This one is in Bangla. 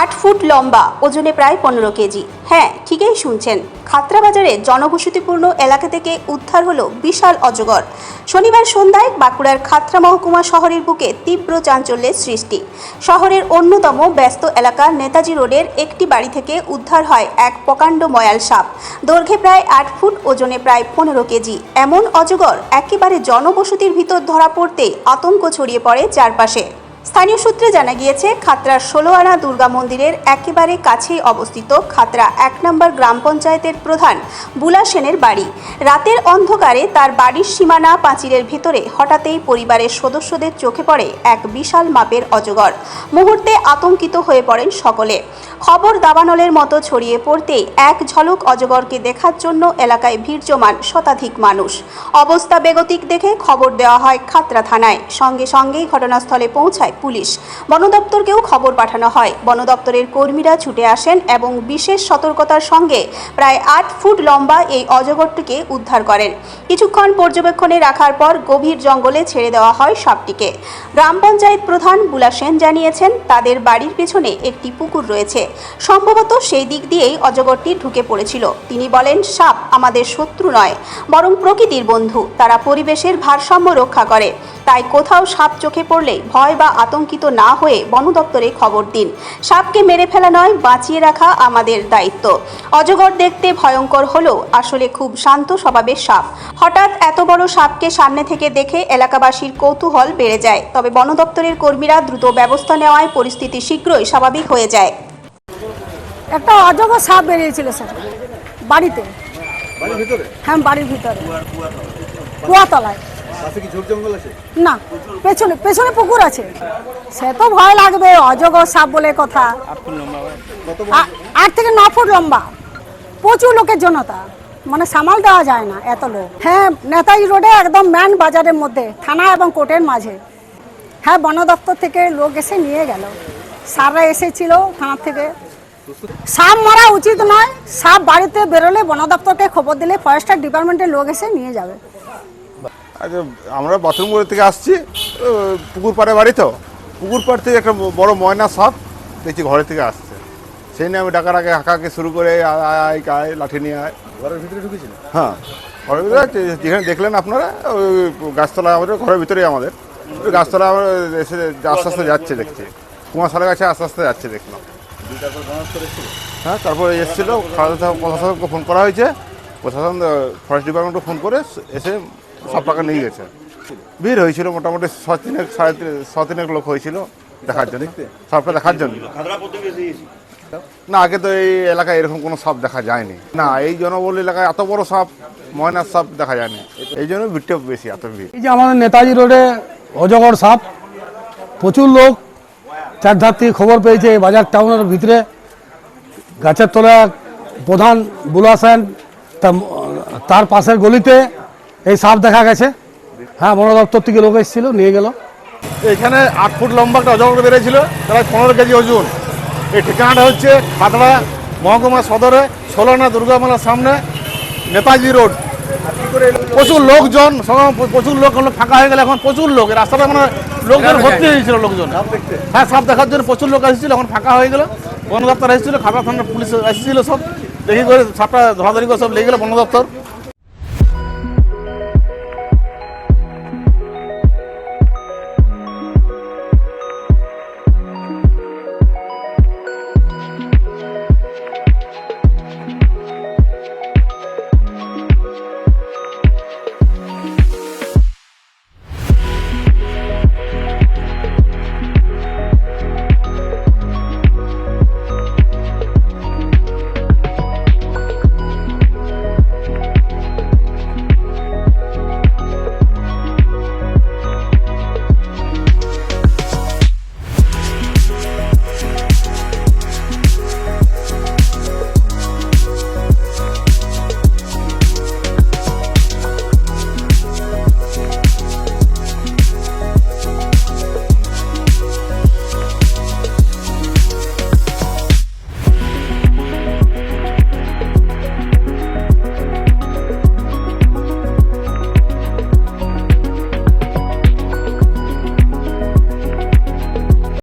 আট ফুট লম্বা, ওজনে প্রায় পনেরো কেজি। হ্যাঁ ঠিকই শুনছেন। খাতড়া বাজারে জনবসতিপূর্ণ এলাকা থেকে উদ্ধার হলো বিশাল অজগর। শনিবার সন্ধ্যায় বাঁকুড়ার খাতড়া মহকুমা শহরের বুকে তীব্র চাঞ্চল্যের সৃষ্টি। শহরের অন্যতম ব্যস্ত এলাকা নেতাজি রোডের একটি বাড়ি থেকে উদ্ধার হয় এক প্রকাণ্ড ময়াল সাপ। দৈর্ঘ্যে প্রায় আট ফুট, ওজনে প্রায় পনেরো কেজি। এমন অজগর একেবারে জনবসতির ভিতর ধরা পড়তে আতঙ্ক ছড়িয়ে পড়ে চারপাশে। স্থানীয় সূত্রে জানা গিয়েছে, খাতড়ার ষোলোয়ানা দুর্গা মন্দিরের একেবারে কাছেই অবস্থিত খাতরা এক নম্বর গ্রাম পঞ্চায়েতের প্রধান বুলা সেনের বাড়ি। রাতের অন্ধকারে তার বাড়ির সীমানা পাঁচিলের ভিতরে হঠাৎই পরিবারের সদস্যদের চোখে পড়ে এক বিশাল মাপের অজগর। মুহূর্তে আতঙ্কিত হয়ে পড়েন সকলে। খবর দাবানলের মতো ছড়িয়ে পড়তেই এক ঝলক অজগরকে দেখার জন্য এলাকায় ভিড় জমান শতাধিক মানুষ। অবস্থা বেগতিক দেখে খবর দেওয়া হয় খাতরা থানায়। সঙ্গে সঙ্গেই ঘটনাস্থলে পৌঁছায় পুলিশ। বন দপ্তরকেও খবর পাঠানো হয়। বন দপ্তরের কর্মীরা ছুটে আসেন এবং বিশেষ সতর্কতার সঙ্গে প্রায় আট ফুট লম্বা এই অজগরটিকে উদ্ধার করেন। কিছুক্ষণ পর্যবেক্ষণে রাখার পর গভীর জঙ্গলে ছেড়ে দেওয়া হয় সাপটিকে। গ্রাম পঞ্চায়েত প্রধান বুলা সেন জানিয়েছেন, তাদের বাড়ির পেছনে একটি পুকুর রয়েছে। সম্ভবত সেই দিক দিয়েই অজগরটি ঢুকে পড়েছিল। তিনি বলেন, সাপ আমাদের শত্রু নয়, বরং প্রকৃতির বন্ধু। তারা পরিবেশের ভারসাম্য রক্ষা করে। তাই কোথাও সাপ চোখে পড়লে ভয় বা আতঙ্কিত না হয়ে বন দপ্তরে খবর দিন। সাপকে মেরে ফেলা নয় বাঁচিয়ে রাখা আমাদের দায়িত্ব। অজগর দেখতে ভয়ঙ্কর হলেও আসলে খুব শান্ত স্বভাবের সাপ। হঠাৎ এত বড় সাপকে সামনে থেকে দেখে এলাকাবাসীর কৌতূহল বেড়ে যায়। তবে বন দপ্তরের কর্মীরা দ্রুত ব্যবস্থা নেওয়ায় পরিস্থিতি শীঘ্রই স্বাভাবিক হয়ে যায়। একটা অজগর সাপ বেরিয়েছিল স্যার। বাড়িতে। হ্যাঁ বাড়ির ভিতরে। কুয়াতলায়। না পেছনে পেছনে পুকুর আছে। সে তো ভয় লাগবে অজগর সাপ বলে কথা। আট থেকে ন ফুট লম্বা। প্রচুর লোকের জনতা। মানে সামাল দেওয়া যায় না এত লোক। হ্যাঁ নেতাজি রোডে একদম ম্যান বাজারের মধ্যে থানা এবং কোর্টের মাঝে। হ্যাঁ বন দপ্তর থেকে লোক এসে নিয়ে গেল। স্যাররা এসেছিল থানার থেকে। সাপ মারা উচিত নয়। সাপ বাড়িতে বেরোলে বন দপ্তরকে খবর দিলে ফরেস্টার ডিপার্টমেন্টের লোক এসে নিয়ে যাবে। আচ্ছা আমরা বাথরুম করে থেকে আসছি পুকুর পাড়ে বাড়ি তো। পুকুর পাড় থেকে একটা বড় ময়না সাপ দেখছি ঘরে থেকে আসছে। সেই নিয়ে আমি ডাকার আগে হাঁকাকে শুরু করে আয় আয় লাঠি নিয়ে আয়। ঘরের ভিতরে ঢুকেছিল হ্যাঁ ঘরের ভিতরে যেখানে দেখলেন আপনারা ওই গাছতলা আমাদের ঘরের ভিতরেই আমাদের। গাছতলা আমরা এসে আস্তে আস্তে যাচ্ছে দেখছি। কুমাশালা গাছে আস্তে আস্তে যাচ্ছে দেখলাম। হ্যাঁ তারপরে এসেছিল প্রশাসনকে ফোন করা হয়েছে। প্রশাসন ফরেস্ট ডিপার্টমেন্টকে ফোন করে এসে সব নিয়ে গেছে। ভিড় হয়েছিল মোটামুটি ছ সাড়ে তিন ছ লোক হয়েছিল দেখার জন্য। সবটা দেখার জন্য। না, আগে তো এই এলাকায় এরকম কোনো সাপ দেখা যায়নি। না, এই জনবহুল এলাকায় এত বড় সাপ ময়নার সাপ দেখা যায়নি। এই জন্য ভিড়টা বেশি, এত ভিড়। এই যে আমাদের নেতাজি রোডে অজগর সাপ, প্রচুর লোক চারধার থেকে খবর পেয়েছে এই বাজার টাউনের ভিতরে। গাছের তলা প্রধান বুলাসেন তার পাশের গলিতে এই সাপ দেখা গেছে। হ্যাঁ বন দপ্তর থেকে লোক এসেছিল নিয়ে গেল। এখানে আট ফুট লম্বা একটা অজগর বেড়েছিল প্রায় পনেরো কেজি ওজন। এই ঠিকানাটা হচ্ছে খাতড়া মহকুমা সদরে ষোলনা দুর্গা মেলার সামনে নেতাজি রোড। প্রচুর লোকজন সব প্রচুর লোক ফাঁকা হয়ে গেলে এখন প্রচুর লোক। রাস্তাটা মানে লোকজন ভর্তি হয়েছিল লোকজন। হ্যাঁ সাপ দেখার জন্য প্রচুর লোক এসেছিল এখন ফাঁকা হয়ে গেল। বন দপ্তর এসেছিল খাতড়া থানার পুলিশ এসেছিল সব। দেখি করে সাপটা ধরাধরি করে সব লেগে গেল বন দপ্তর